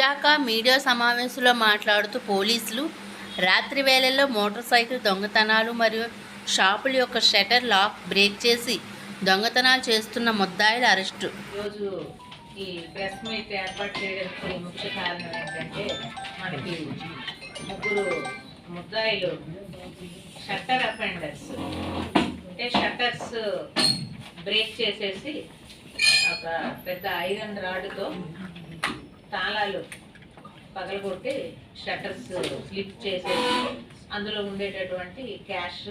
Visakha media సమావేశంలో మాట్లాడుతూ పోలీసులు రాత్రి వేళల్లో మోటార్ సైకిల్ దొంగతనాలు మరియు షాపుల యొక్క షటర్ లాక్ బ్రేక్ చేసి దొంగతనాలు చేస్తున్న ముద్దాయిల అరెస్టు. ఈరోజు ఈ ప్రెస్ మీట్ ఏర్పాటు చేయడానికి ముఖ్య కారణం ఏంటంటే మనకి ముగ్గురు ముద్దాయిలు షట్టర్ అఫెండర్స్ అంటే షట్టర్స్ బ్రేక్ చేసేసి ఒక పెద్ద ఐరన్ రాడ్తో తాళాలు పగలగొట్టి షట్టర్స్ స్లిప్ చేసేసి అందులో ఉండేటటువంటి క్యాష్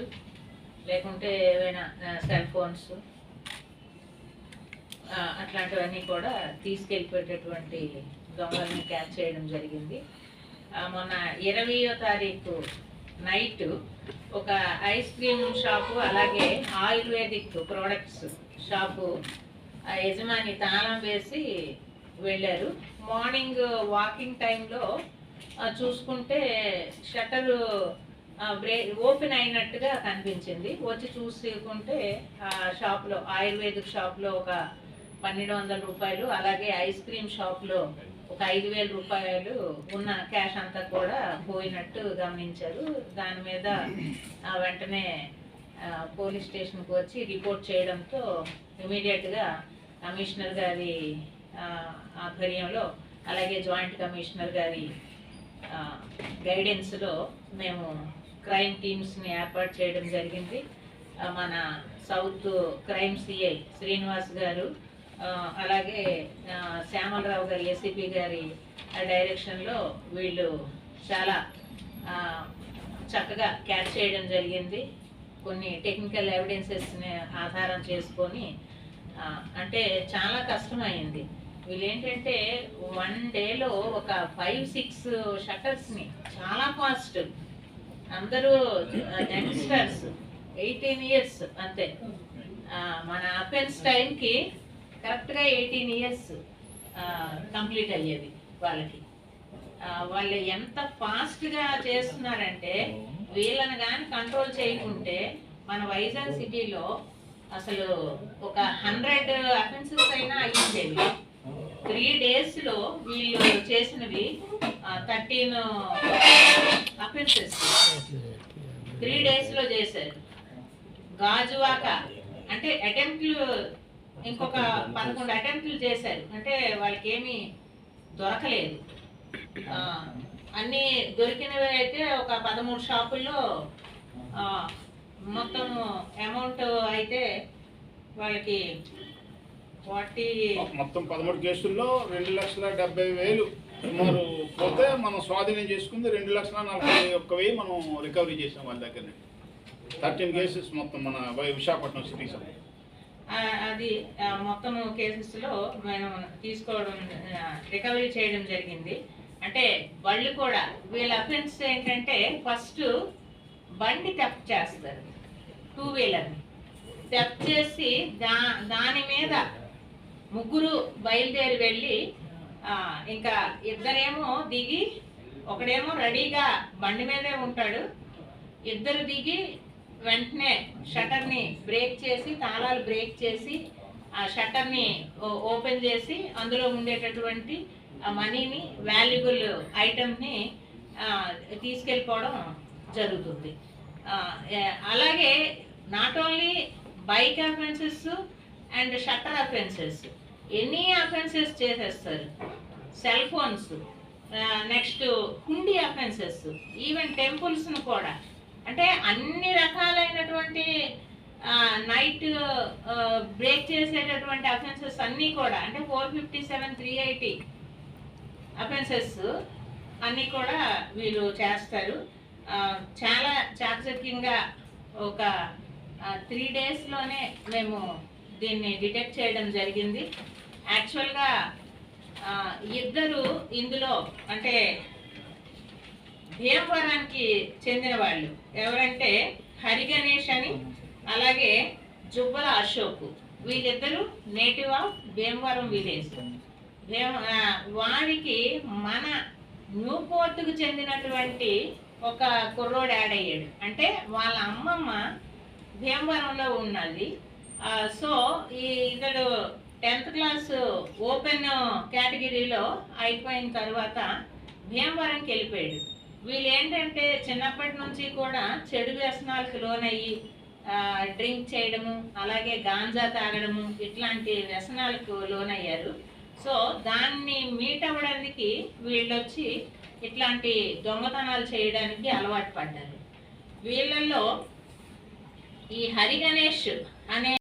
లేకుంటే ఏవైనా సెల్ ఫోన్స్ అట్లాంటివన్నీ కూడా తీసుకెళ్ళిపోయేటటువంటి దొంగలను క్యాచ్ చేయడం జరిగింది. మొన్న ఇరవయో తారీఖు నైట్ ఒక ఐస్ క్రీమ్ షాపు అలాగే ఆయుర్వేదిక్ ప్రోడక్ట్స్ షాపు ఆ యజమాని తాళం వేసి వెళ్ళారు. మార్నింగ్ వాకింగ్ టైంలో చూసుకుంటే షట్టరు బ్రే ఓపెన్ అయినట్టుగా కనిపించింది. వచ్చి చూసుకుంటే ఆ షాప్లో ఆయుర్వేదిక్ షాప్లో ఒక పన్నెండు వందల రూపాయలు అలాగే ఐస్ క్రీమ్ షాప్లో ఒక ఐదు వేల రూపాయలు ఉన్న క్యాష్ అంతా కూడా పోయినట్టు గమనించారు. దాని మీద ఆ, వెంటనే పోలీస్ స్టేషన్కి వచ్చి రిపోర్ట్ చేయడంతో ఇమీడియట్గా కమిషనర్ గారి ఆధ్వర్యంలో అలాగే జాయింట్ కమిషనర్ గారి గైడెన్స్లో మేము క్రైమ్ టీమ్స్ని ఏర్పాటు చేయడం జరిగింది. మన సౌత్ క్రైమ్ సిఐ శ్రీనివాస్ గారు అలాగే శ్యామలరావు గారి ఏసీపీ గారి ఆ డైరెక్షన్లో వీళ్ళు చాలా చక్కగా క్యాచ్ చేయడం జరిగింది. కొన్ని టెక్నికల్ ఎవిడెన్సెస్ని ఆధారం చేసుకొని అంటే చాలా కష్టమైంది వీళ్ళు ఏంటంటే వన్ డేలో ఒక ఫైవ్ సిక్స్ షట్టర్స్ని చాలా ఫాస్ట్ అందరూ యంగ్స్టర్స్ ఎయిటీన్ ఇయర్స్ అంతే. మన అఫెన్స్ టైంకి కరెక్ట్గా ఎయిటీన్ ఇయర్స్ కంప్లీట్ అయ్యేది వాళ్ళకి. వాళ్ళు ఎంత ఫాస్ట్గా చేస్తున్నారంటే వీళ్ళని కానీ కంట్రోల్ చేయకుంటే మన వైజాగ్ సిటీలో అసలు ఒక హండ్రెడ్ అఫెన్సెస్ అయినా అయ్యిండేవి. త్రీ డేస్లో వీళ్ళు చేసినవి థర్టీన్ uh, అఫెన్సెస్ త్రీ డేస్లో చేశారు. గాజువాక అంటే అటెంప్ట్లు ఇంకొక పదకొండు అటెంప్ట్లు చేశారు. అంటే వాళ్ళకి ఏమీ దొరకలేదు అన్నీ దొరికినవి అయితే ఒక పదమూడు షాపుల్లో మొత్తం అమౌంట్ అయితే వాళ్ళకి ఫార్టీ మొత్తం పదమూడు కేసుల్లో రెండు లక్షల డెబ్బై వేలు సుమారు పోతే మనం స్వాధీనం చేసుకుంది రెండు లక్షల నలభై ఒక్క వెయ్యి మనం రికవరీ చేసాం వాళ్ళ దగ్గర నుండి థర్టీన్ కేసెస్ మొత్తం మన విశాఖపట్నం సిటీ అది మొత్తం కేసెస్లో మనం తీసుకోవడం రికవరీ చేయడం జరిగింది. అంటే వాళ్ళు కూడా వీళ్ళ అఫెన్స్ ఏంటంటే ఫస్ట్ బండి థెఫ్ట్ చేస్తారు టూ వీలర్ని. థెఫ్ట్ చేసి దా దాని మీద ముగ్గురు బయలుదేరి వెళ్ళి ఇంకా ఇద్దరేమో దిగి ఒకడేమో రెడీగా బండి మీదే ఉంటాడు. ఇద్దరు దిగి వెంటనే షట్టర్ని బ్రేక్ చేసి తాళాలు బ్రేక్ చేసి ఆ షట్టర్ని ఓ- ఓపెన్ చేసి అందులో ఉండేటటువంటి ఆ మనీని వాల్యుబుల్ ఐటమ్ని తీసుకెళ్ళిపోవడం జరుగుతుంది. అలాగే not only bike offences and shutter offences. Any offences చేసేస్తారు? Cell phones next hundi offences even టెంపుల్స్ను కూడా. అంటే అన్ని రకాలైనటువంటి నైట్ బ్రేక్ చేసేటటువంటి అఫెన్సెస్ అన్నీ కూడా అంటే four fifty seven three eighty offences అన్నీ కూడా వీళ్ళు చేస్తారు. చాలా చాకచక్యంగా ఒక త్రీ డేస్లోనే మేము దీన్ని డిటెక్ట్ చేయడం జరిగింది. యాక్చువల్గా ఇద్దరు ఇందులో అంటే భీమవరానికి చెందిన వాళ్ళు. ఎవరంటే హరిగణేష్ అని అలాగే జుబ్బల అశోక్. వీళ్ళిద్దరూ నేటివ్ ఆఫ్ భీమవరం విలేజ్. భీమ వాడికి మన న్యూ పోర్టుకు చెందినటువంటి ఒక కుర్రోడు యాడ్ అయ్యాడు. అంటే వాళ్ళ అమ్మమ్మ భీమవరంలో ఉన్నది. సో ఈ ఇతడు టెన్త్ క్లాస్ ఓపెన్ కేటగిరీలో అయిపోయిన తర్వాత భీమవరంకి వెళ్ళిపోయాడు. వీళ్ళు ఏంటంటే చిన్నప్పటి నుంచి కూడా చెడు వ్యసనాలకు లోనయ్యి డ్రింక్ చేయడము అలాగే గాంజా తాగడము ఇట్లాంటి వ్యసనాలకు లోనయ్యారు. సో దాన్ని మీట్ అవ్వడానికి వీళ్ళు వచ్చి ఇట్లాంటి దొంగతనాలు చేయడానికి అలవాటు పడ్డారు. వీళ్ళల్లో ఈ హరి గణేష్ అనే